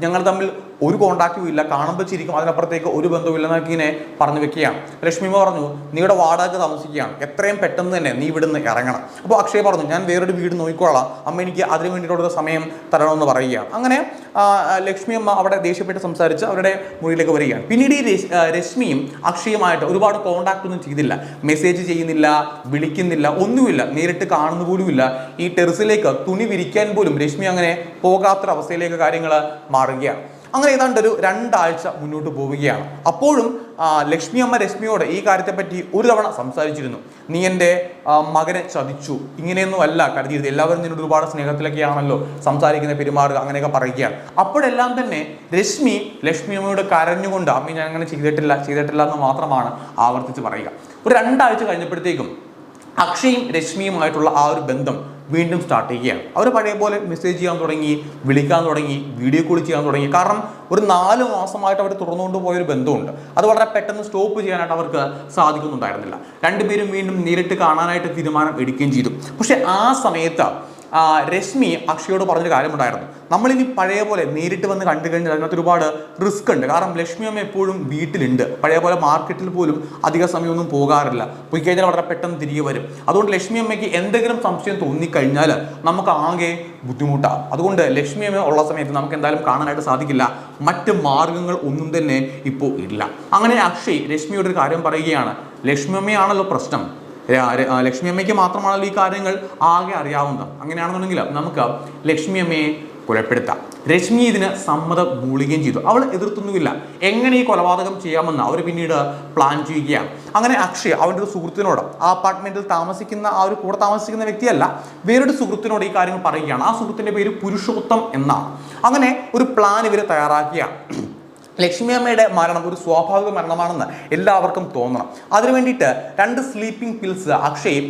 ഞങ്ങൾ തമ്മിൽ ഒരു കോണ്ടാക്റ്റും ഇല്ല. കാണുമ്പോൾ ചിരിക്കും. അതിനപ്പുറത്തേക്ക് ഒരു ബന്ധവുമില്ല ഇങ്ങനെ പറഞ്ഞു വെക്കുകയാണ്. ലക്ഷ്മിമ പറഞ്ഞു നീയുടെ വാടക താമസിക്കുകയാണ്. എത്രയും പെട്ടെന്ന് തന്നെ നീ ഇവിടുന്ന് ഇറങ്ങണം. അപ്പോൾ അക്ഷയ് പറഞ്ഞു ഞാൻ വേറൊരു വീട് നോക്കിക്കോളാം. അമ്മ എനിക്ക് അതിന് വേണ്ടിയിട്ടുള്ള സമയം തരണമെന്ന് പറയുകയാണ്. അങ്ങനെ ലക്ഷ്മി അമ്മ അവിടെ ദേഷ്യപ്പെട്ട് സംസാരിച്ച് അവരുടെ മുറിയിലേക്ക് വരികയാണ്. പിന്നീട് ഈ രശ്മിയും അക്ഷയുമായിട്ട് ഒരുപാട് കോണ്ടാക്ട് ഒന്നും ചെയ്തില്ല. മെസ്സേജ് ചെയ്യുന്നില്ല വിളിക്കുന്നില്ല ഒന്നുമില്ല. നേരിട്ട് കാണുന്ന പോലുമില്ല. ഈ ടെറസിലേക്ക് തുണി വിരിക്കാൻ പോലും രശ്മി അങ്ങനെ പോകാത്തൊരവസ്ഥയിലേക്ക് കാര്യങ്ങൾ മാറുകയാണ്. അങ്ങനെ ഏതാണ്ട് ഒരു രണ്ടാഴ്ച മുന്നോട്ട് പോവുകയാണ്. അപ്പോഴും ലക്ഷ്മി അമ്മ രശ്മിയോട് ഈ കാര്യത്തെപ്പറ്റി ഒരു തവണ സംസാരിച്ചിരുന്നു. നീ എന്റെ മകനെ ചതിച്ചു. ഇങ്ങനെയൊന്നും അല്ല കരുതിയത് എല്ലാവരും നിന്നോട് ഒരുപാട് സ്നേഹത്തിലൊക്കെയാണല്ലോ സംസാരിക്കുന്ന പെരുമാറുക അങ്ങനെയൊക്കെ പറയുകയാണ്. അപ്പോഴെല്ലാം തന്നെ രശ്മി ലക്ഷ്മി അമ്മയോട് കരഞ്ഞുകൊണ്ട് അമ്മ ഞാൻ അങ്ങനെ ചെയ്തിട്ടില്ല ചെയ്തിട്ടില്ല എന്ന് മാത്രമാണ് ആവർത്തിച്ച് പറയുക. ഒരു രണ്ടാഴ്ച കഴിഞ്ഞപ്പോഴത്തേക്കും അക്ഷയും രശ്മിയുമായിട്ടുള്ള ആ ഒരു ബന്ധം വീണ്ടും സ്റ്റാർട്ട് ചെയ്യുകയാണ്. അവർ പഴയ പോലെ മെസ്സേജ് ചെയ്യാൻ തുടങ്ങി വിളിക്കാൻ തുടങ്ങി വീഡിയോ കോൾ ചെയ്യാൻ തുടങ്ങി. കാരണം ഒരു നാല് മാസമായിട്ട് അവർ തുറന്നുകൊണ്ട് പോയൊരു ബന്ധമുണ്ട്. അത് വളരെ പെട്ടെന്ന് സ്റ്റോപ്പ് ചെയ്യാനായിട്ട് അവർക്ക് സാധിക്കുന്നുണ്ടായിരുന്നില്ല. രണ്ടുപേരും വീണ്ടും നേരിട്ട് കാണാനായിട്ട് തീരുമാനം എടുക്കുകയും ചെയ്തു. പക്ഷേ ആ സമയത്ത് രശ്മി അക്ഷയോട് പറഞ്ഞൊരു കാര്യമുണ്ടായിരുന്നു. നമ്മളിനി പഴയ പോലെ നേരിട്ട് വന്ന് കണ്ടു കഴിഞ്ഞാൽ അതിനകത്ത് ഒരുപാട് റിസ്ക് ഉണ്ട്. കാരണം ലക്ഷ്മി അമ്മ എപ്പോഴും വീട്ടിലുണ്ട്. പഴയ പോലെ മാർക്കറ്റിൽ പോലും അധിക സമയമൊന്നും പോകാറില്ല. പോയി കഴിഞ്ഞാൽ വളരെ പെട്ടെന്ന് തിരികെ വരും. അതുകൊണ്ട് ലക്ഷ്മി അമ്മയ്ക്ക് എന്തെങ്കിലും സംശയം തോന്നിക്കഴിഞ്ഞാൽ നമുക്ക് ആകെ ബുദ്ധിമുട്ടാണ് അതുകൊണ്ട് ലക്ഷ്മി അമ്മ ഉള്ള സമയത്ത് നമുക്ക് എന്തായാലും കാണാനായിട്ട് സാധിക്കില്ല. മറ്റ് മാർഗങ്ങൾ ഒന്നും തന്നെ ഇപ്പോൾ ഇല്ല. അങ്ങനെ അക്ഷയ് രശ്മിയോട് ഒരു കാര്യം പറയുകയാണ്. ലക്ഷ്മി അമ്മയാണല്ലോ പ്രശ്നം. ലക്ഷ്മി അമ്മയ്ക്ക് മാത്രമാണല്ലോ ഈ കാര്യങ്ങൾ ആകെ അറിയാവുന്നത്. അങ്ങനെയാണെന്നുണ്ടെങ്കിൽ നമുക്ക് ലക്ഷ്മി അമ്മയെ കൊലപ്പെടുത്താം. രശ്മി ഇതിന് സമ്മതം മൂളുകയും ചെയ്തു. അവൾ എതിർത്തൊന്നുമില്ല. എങ്ങനെ ഈ കൊലപാതകം ചെയ്യാമെന്ന് അവർ പിന്നീട് പ്ലാൻ ചെയ്യുകയാണ്. അങ്ങനെ അക്ഷയ് അവന്റെ ഒരു സുഹൃത്തിനോട് ആ അപ്പാർട്ട്മെന്റിൽ താമസിക്കുന്ന ആ ഒരു കൂടെ താമസിക്കുന്ന വ്യക്തിയല്ല വേറൊരു സുഹൃത്തിനോട് ഈ കാര്യങ്ങൾ പറയുകയാണ്. ആ സുഹൃത്തിന്റെ പേര് പുരുഷോത്തം എന്നാണ്. അങ്ങനെ ഒരു പ്ലാൻ ഇവർ തയ്യാറാക്കിയാണ്. ലക്ഷ്മി അമ്മയുടെ മരണം ഒരു സ്വാഭാവിക മരണമാണെന്ന് എല്ലാവർക്കും തോന്നണം. അതിനു വേണ്ടിയിട്ട് രണ്ട് സ്ലീപ്പിംഗ് പിൽസ് അക്ഷയ്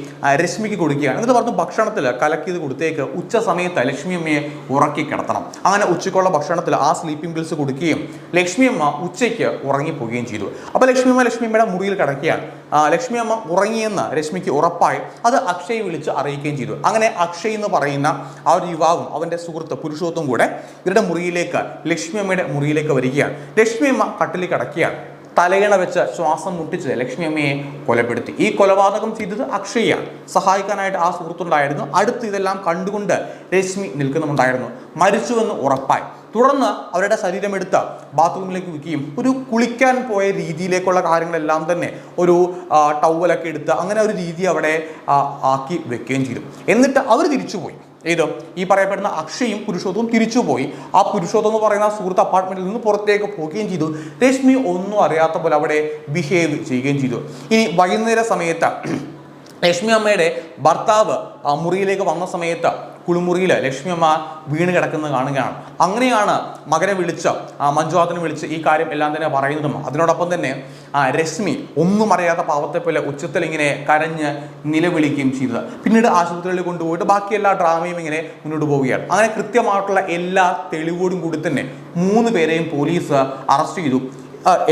രശ്മിക്ക് കൊടുക്കുകയാണ്. എന്നിട്ട് പറഞ്ഞു ഭക്ഷണത്തിൽ കലക്കിയത് കൊടുത്തേക്ക് ഉച്ച സമയത്ത് ലക്ഷ്മി അമ്മയെ ഉറക്കി കിടത്തണം. അങ്ങനെ ഉച്ചയ്ക്കുള്ള ഭക്ഷണത്തിൽ ആ സ്ലീപ്പിംഗ് പിൽസ് കൊടുക്കുകയും ലക്ഷ്മി അമ്മ ഉച്ചയ്ക്ക് ഉറങ്ങിപ്പോവുകയും ചെയ്തു. അപ്പോൾ ലക്ഷ്മി അമ്മ ലക്ഷ്മി അമ്മയുടെ മുറിയിൽ കിടക്കുകയാണ്. ലക്ഷ്മി അമ്മ ഉറങ്ങിയെന്ന് രശ്മിക്ക് ഉറപ്പായി. അത് അക്ഷയ് വിളിച്ച് അറിയിക്കുകയും ചെയ്തു. അങ്ങനെ അക്ഷയ് എന്ന് പറയുന്ന ആ ഒരു യുവാവും അവന്റെ സുഹൃത്ത് പുരുഷോത്തും കൂടെ ഇവരുടെ മുറിയിലേക്ക് ലക്ഷ്മി അമ്മയുടെ മുറിയിലേക്ക് വരികയാണ്. ലക്ഷ്മി അമ്മ കട്ടിലിൽ കിടക്കുകയാണ്. തലയിണ വെച്ച് ശ്വാസം മുട്ടിച്ച് ലക്ഷ്മി അമ്മയെ കൊലപ്പെടുത്തി. ഈ കൊലപാതകം ചെയ്തത് അക്ഷയ്യാണ് സഹായിക്കാനായിട്ട് ആ സുഹൃത്തുണ്ടായിരുന്നു. അടുത്ത് ഇതെല്ലാം കണ്ടുകൊണ്ട് രശ്മി നിൽക്കുന്നുണ്ടായിരുന്നു മരിച്ചുവെന്ന് ഉറപ്പായി. തുടർന്ന് അവരുടെ ശരീരം എടുത്ത് ബാത്റൂമിലേക്ക് വയ്ക്കുകയും ഒരു കുളിക്കാൻ പോയ രീതിയിലേക്കുള്ള കാര്യങ്ങളെല്ലാം തന്നെ ഒരു ടൗവലൊക്കെ എടുത്ത് അങ്ങനെ ഒരു രീതി അവിടെ ആക്കി വെക്കുകയും ചെയ്തു. എന്നിട്ട് അവർ തിരിച്ചുപോയി. ഏത്? ഈ പറയപ്പെടുന്ന അക്ഷയും പുരുഷോത്തവും തിരിച്ചുപോയി. ആ പുരുഷോത്തം എന്ന് പറയുന്ന സുഹൃത്ത് അപ്പാർട്ട്മെന്റിൽ നിന്ന് പുറത്തേക്ക് പോവുകയും ചെയ്തു. രശ്മി ഒന്നും അറിയാത്ത പോലെ അവിടെ ബിഹേവ് ചെയ്യുകയും ചെയ്തു. ഇനി വൈകുന്നേര സമയത്ത് ലക്ഷ്മി അമ്മയുടെ ഭർത്താവ് ആ മുറിയിലേക്ക് വന്ന സമയത്ത് കുളിമുറിയിൽ ലക്ഷ്മി അമ്മ വീണ് കിടക്കുന്നത് കാണുകയാണ്. അങ്ങനെയാണ് മകനെ വിളിച്ച് ആ മഞ്ജുവാദനെ വിളിച്ച് ഈ കാര്യം എല്ലാം തന്നെ പറയുന്നതും. അതിനോടൊപ്പം തന്നെ ആ രശ്മി ഒന്നും അറിയാത്ത പാവത്തെ പോലെ ഉച്ചത്തിൽ ഇങ്ങനെ കരഞ്ഞ് നിലവിളിക്കുകയും ചെയ്തത്. പിന്നീട് ആശുപത്രിയിൽ കൊണ്ടുപോയിട്ട് ബാക്കി എല്ലാ ഡ്രാമയും ഇങ്ങനെ മുന്നോട്ട് പോവുകയാണ്. അങ്ങനെ കൃത്യമായിട്ടുള്ള എല്ലാ തെളിവോടും കൂടി തന്നെ മൂന്ന് പേരെയും പോലീസ് അറസ്റ്റ് ചെയ്തു.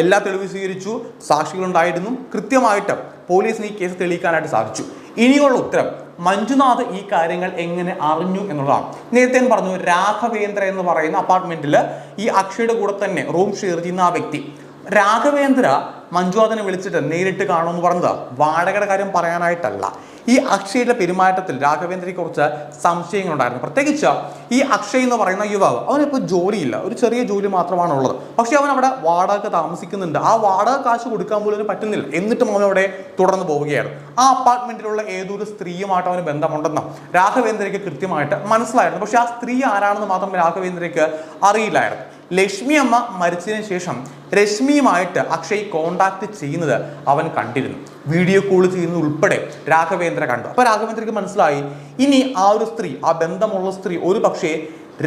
എല്ലാ തെളിവ് സ്വീകരിച്ചു സാക്ഷികളുണ്ടായിരുന്നു. കൃത്യമായിട്ട് പോലീസിന് ഈ കേസ് തെളിയിക്കാനായിട്ട് സാധിച്ചു. ഇനിയുള്ള ഉത്തരം മഞ്ജുനാഥ് ഈ കാര്യങ്ങൾ എങ്ങനെ അറിഞ്ഞു എന്നുള്ളതാണ്. നേരത്തെ ഞാൻ പറഞ്ഞു രാഘവേന്ദ്ര എന്ന് പറയുന്ന അപ്പാർട്ട്മെന്റിൽ ഈ അക്ഷയുടെ കൂടെ തന്നെ റൂം ഷെയർ ചെയ്യുന്ന ആ വ്യക്തി. രാഘവേന്ദ്ര മഞ്ജുനാഥിനെ വിളിച്ചിട്ട് നേരിട്ട് കാണുമെന്ന് പറഞ്ഞത്. വാടകയുടെ കാര്യം പറയാനായിട്ടല്ല. ഈ അക്ഷയുടെ പെരുമാറ്റത്തിൽ രാഘവേന്ദ്രയെ കുറിച്ച് സംശയങ്ങളുണ്ടായിരുന്നു. പ്രത്യേകിച്ച് ഈ അക്ഷയ് എന്ന് പറയുന്ന യുവാവ് അവനിപ്പോൾ ജോലിയില്ല. ഒരു ചെറിയ ജോലി മാത്രമാണ് ഉള്ളത് പക്ഷേ അവൻ അവിടെ വാടക താമസിക്കുന്നുണ്ട്. ആ വാടക കാശ് കൊടുക്കാൻ പോലും പറ്റുന്നില്ല. എന്നിട്ടും അവൻ അവിടെ തുടർന്ന് പോവുകയാണ്. ആ അപ്പാർട്ട്മെന്റിലുള്ള ഏതൊരു സ്ത്രീയുമായിട്ട് അവന് ബന്ധമുണ്ടെന്നും രാഘവേന്ദ്രയ്ക്ക് കൃത്യമായിട്ട് മനസ്സിലായിരുന്നു. പക്ഷേ ആ സ്ത്രീ ആരാണെന്ന് മാത്രം രാഘവേന്ദ്രയ്ക്ക് അറിയില്ലായിരുന്നു. ലക്ഷ്മി അമ്മ മരിച്ചതിന് ശേഷം രശ്മിയുമായിട്ട് അക്ഷയ് കോണ്ടാക്ട് ചെയ്യുന്നത് അവൻ കണ്ടിരുന്നു. വീഡിയോ കോൾ ചെയ്യുന്നത് ഉൾപ്പെടെ രാഘവേന്ദ്ര കണ്ടു. അപ്പൊ രാഘവേന്ദ്രക്ക് മനസ്സിലായി ഇനി ആ ഒരു സ്ത്രീ ആ ബന്ധമുള്ള സ്ത്രീ ഒരു പക്ഷേ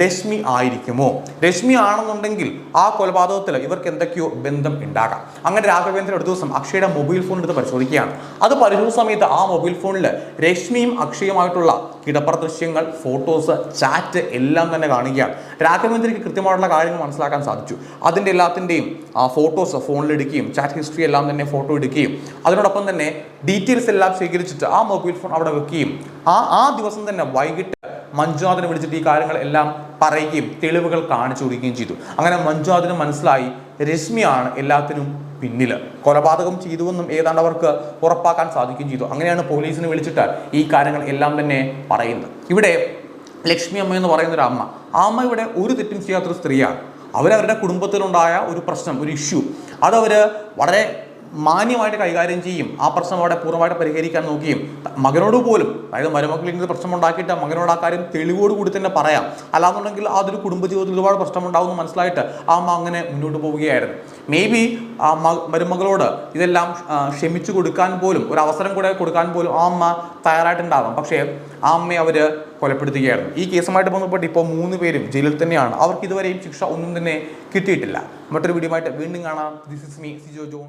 രശ്മി ആയിരിക്കുമോ? രശ്മി ആണെന്നുണ്ടെങ്കിൽ ആ കൊലപാതകത്തിൽ ഇവർക്ക് എന്തൊക്കെയോ ബന്ധം ഉണ്ടാകാം. അങ്ങനെ രാഘവേന്ദ്രൻ ഒരു ദിവസം അക്ഷയുടെ മൊബൈൽ ഫോൺ എടുത്ത് പരിശോധിക്കുകയാണ്. അത് പരിശോധിച്ച സമയത്ത് ആ മൊബൈൽ ഫോണിൽ രശ്മിയും അക്ഷയുമായിട്ടുള്ള കിടപ്പറ ദൃശ്യങ്ങൾ ഫോട്ടോസ് ചാറ്റ് എല്ലാം തന്നെ കാണുകയാണ്. രാഘവേന്ദ്രയ്ക്ക് കൃത്യമായിട്ടുള്ള കാര്യങ്ങൾ മനസ്സിലാക്കാൻ സാധിച്ചു. അതിന്റെ എല്ലാത്തിന്റെയും ആ ഫോട്ടോസ് ഫോണിൽ എടുക്കുകയും ചാറ്റ് ഹിസ്റ്ററി എല്ലാം തന്നെ ഫോട്ടോ എടുക്കുകയും അതിനോടൊപ്പം തന്നെ ഡീറ്റെയിൽസ് എല്ലാം ശേഖരിച്ചിട്ട് ആ മൊബൈൽ ഫോൺ അവിടെ വെക്കുകയും ആ ആ ദിവസം തന്നെ വൈകിട്ട് മഞ്ജുനാഥിനെ വിളിച്ചിട്ട് ഈ കാര്യങ്ങൾ എല്ലാം പറയുകയും തെളിവുകൾ കാണിച്ചു കൊടുക്കുകയും ചെയ്തു. അങ്ങനെ മഞ്ജുനാഥിന് മനസ്സിലായി രശ്മിയാണ് എല്ലാത്തിനും പിന്നിൽ കൊലപാതകം ചെയ്തുവെന്നും ഏതാണ്ട് അവർക്ക് ഉറപ്പാക്കാൻ സാധിക്കുകയും ചെയ്തു. അങ്ങനെയാണ് പോലീസിനെ വിളിച്ചിട്ട് ഈ കാര്യങ്ങൾ എല്ലാം തന്നെ പറയുന്നത്. ഇവിടെ ലക്ഷ്മി അമ്മ എന്ന് പറയുന്ന ഒരു അമ്മ ആ അമ്മ ഇവിടെ ഒരു തെറ്റും ചെയ്യാത്തൊരു സ്ത്രീയാണ്. അവരവരുടെ കുടുംബത്തിലുണ്ടായ ഒരു പ്രശ്നം ഒരു ഇഷ്യൂ അതവർ വളരെ മാന്യമായിട്ട് കൈകാര്യം ചെയ്യും. ആ പ്രശ്നം അവിടെ പൂർണമായിട്ട് പരിഹരിക്കാൻ നോക്കുകയും മകനോട് പോലും അതായത് മരുമക്കളിൽ നിന്ന് പ്രശ്നം ഉണ്ടാക്കിയിട്ട് മകനോട് ആ കാര്യം തെളിവോട് കൂടി തന്നെ പറയാം. അല്ലാന്നുണ്ടെങ്കിൽ അതൊരു കുടുംബജീവിതത്തിൽ ഒരുപാട് പ്രശ്നമുണ്ടാവും എന്ന് മനസ്സിലായിട്ട് ആ അമ്മ അങ്ങനെ മുന്നോട്ട് പോവുകയായിരുന്നു. മേ ബി ആ മരുമകളോട് ഇതെല്ലാം ക്ഷമിച്ചു കൊടുക്കാൻ പോലും ഒരു അവസരം കൂടെ കൊടുക്കാൻ പോലും ആ അമ്മ തയ്യാറായിട്ടുണ്ടാവാം. പക്ഷേ ആ അമ്മയെ അവർ കൊലപ്പെടുത്തുകയായിരുന്നു. ഈ കേസുമായിട്ട് ബന്ധപ്പെട്ട് ഇപ്പോൾ മൂന്ന് പേരും ജയിലിൽ തന്നെയാണ്. അവർക്ക് ഇതുവരെയും ശിക്ഷ ഒന്നും തന്നെ കിട്ടിയിട്ടില്ല. മറ്റൊരു വീഡിയോ വീണ്ടും കാണാം. This is me Sijo John